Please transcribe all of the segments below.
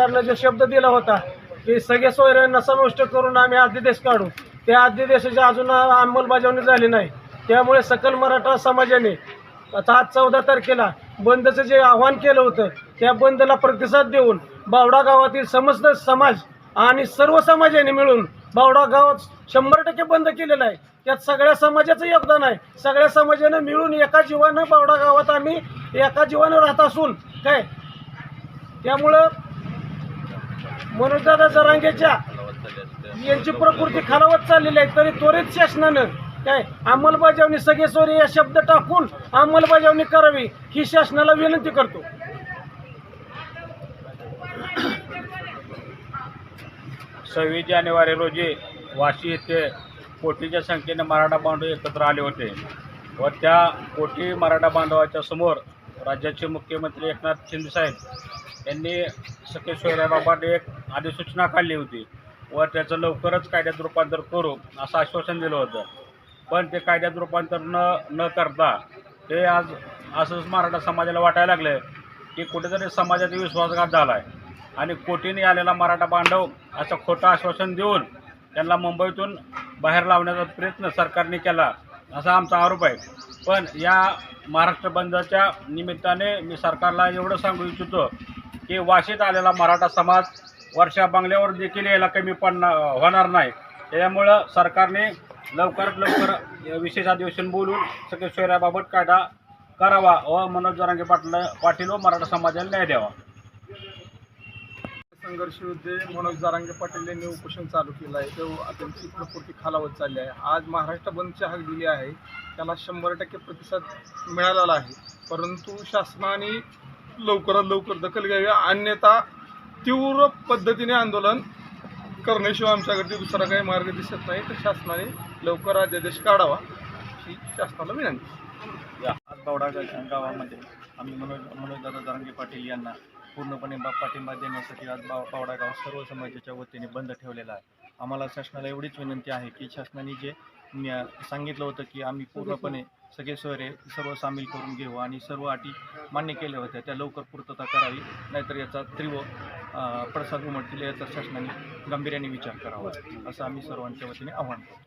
सरकारनं जो शब्द दिला होता की सगळे सोयऱ्यांना समाविष्ट करून आम्ही अध्यादेश काढू. त्या अध्यादेशाची अजून अंमलबजावणी झाली नाही. त्यामुळे सकल मराठा समाजाने आता आज चौदा तारखेला बंदचं जे आव्हान केलं होतं त्या बंदला प्रतिसाद देऊन बावडा गावातील समस्त समाज आणि सर्व समाजाने मिळून बावडा गावात शंभर टक्के बंद केलेला आहे. त्यात सगळ्या समाजाचं योगदान आहे. सगळ्या समाजानं मिळून एका जीवानं बावडा गावात आम्ही एका जीवानं राहत असून काय? त्यामुळं मनोजदादा जरांगेच्या यांची प्रकृती खालावत चाललेली आहे. तरी त्वरित शासनानं काय अंमलबजावणी सगळे या शब्द टाकून अंमलबजावणी करावी ही शासनाला विनंती करतो. सव्वीस जानेवारी रोजी वाशी येथे कोटीच्या संख्येने मराठा बांधव एकत्र आले होते व त्या कोटी मराठा बांधवाच्या समोर राज्याचे मुख्यमंत्री एकनाथ शिंदेसाहेब यांनी सखे सोयऱ्याबाबत एक अधिसूचना काढली होती व त्याचं लवकरच कायद्यात रूपांतर करू असं आश्वासन दिलं होतं. पण ते कायद्यात रूपांतर न न करता ते आज असंच मराठा समाजाला वाटायला लागलं की कुठेतरी समाजात विश्वासघात झाला आहे आणि कोटीने आलेला मराठा बांधव असं खोटं आश्वासन देऊन त्यांना मुंबईतून बाहेर लावण्याचा प्रयत्न सरकारने केला. असा आमचा आरोप आहे. पण या महाराष्ट्र बंदच्या निमित्ताने मी सरकारला एवढं सांगू इच्छितो की वाशीत आलेला मराठा समाज वर्षा बंगल्यावर देखील यायला कमी पडणार होणार नाही. त्यामुळं सरकारने लवकरात लवकर विशेष अधिवेशन बोलून सगळे शहराबाबत कायदा करावा व मनोज जरांगे पाटील पाटील व मराठा समाजाला न्याय द्यावा. संघर्ष युद्धे मनोज जारांगे पाटील यांनी उपोषण चालू केलं आहे. तो त्यांची प्रकृती खालावत चालली आहे. आज महाराष्ट्र बंदची हाक दिली आहे. त्याला शंभर टक्के प्रतिसाद मिळालेला आहे. परंतु शासनाने लवकरात लवकर दखल घ्यावी अन्यथा तीव्र पद्धतीने आंदोलन करण्याशिवाय आमच्याकडे दुसरा काही मार्ग दिसत नाही. तर शासनाने लवकर अध्यादेश काढावा ही शासनाला विनंती. आज बावडा गावामध्ये आम्ही मनोज मनोजदादा जारांगे पाटील यांना पूर्णपणे बा पाठिंबा देण्यासाठी आज बाव बावडा गाव सर्व समाजाच्या वतीने बंद ठेवलेला आहे. आम्हाला शासनाला एवढीच विनंती आहे की शासनाने जे सांगितलं होतं की आम्ही पूर्णपणे सगळे सोयरे सर्व सामील करून घेऊ आणि सर्व अटी मान्य केल्या होत्या त्या लवकर पूर्तता करावी नाहीतर याचा तीव्र अ, पडसाद उमटतील याचा शासनाने गांभीर्याने विचार करावा असं आम्ही सर्वांच्या वतीने आव्हान करतो.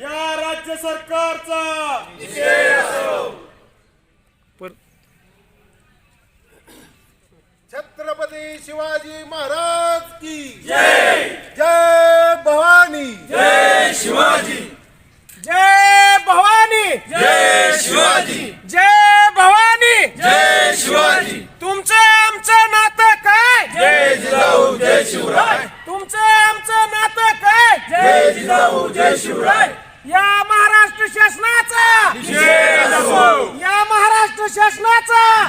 या राज्य सरकारचा. शिवाजी महाराज की जय! जय भवानी। जय शिवाजी! जय भवानी। जय शिवाजी! जय भवानी। जय शिवाजी! तुमचं आमचं नातं काय? जय जिजाऊ जय शिवराय! तुमचं आमचं नातं काय? जय जिजाऊ जय शिवराय! या महाराष्ट्र शासनाचा. या महाराष्ट्र शासनाचा.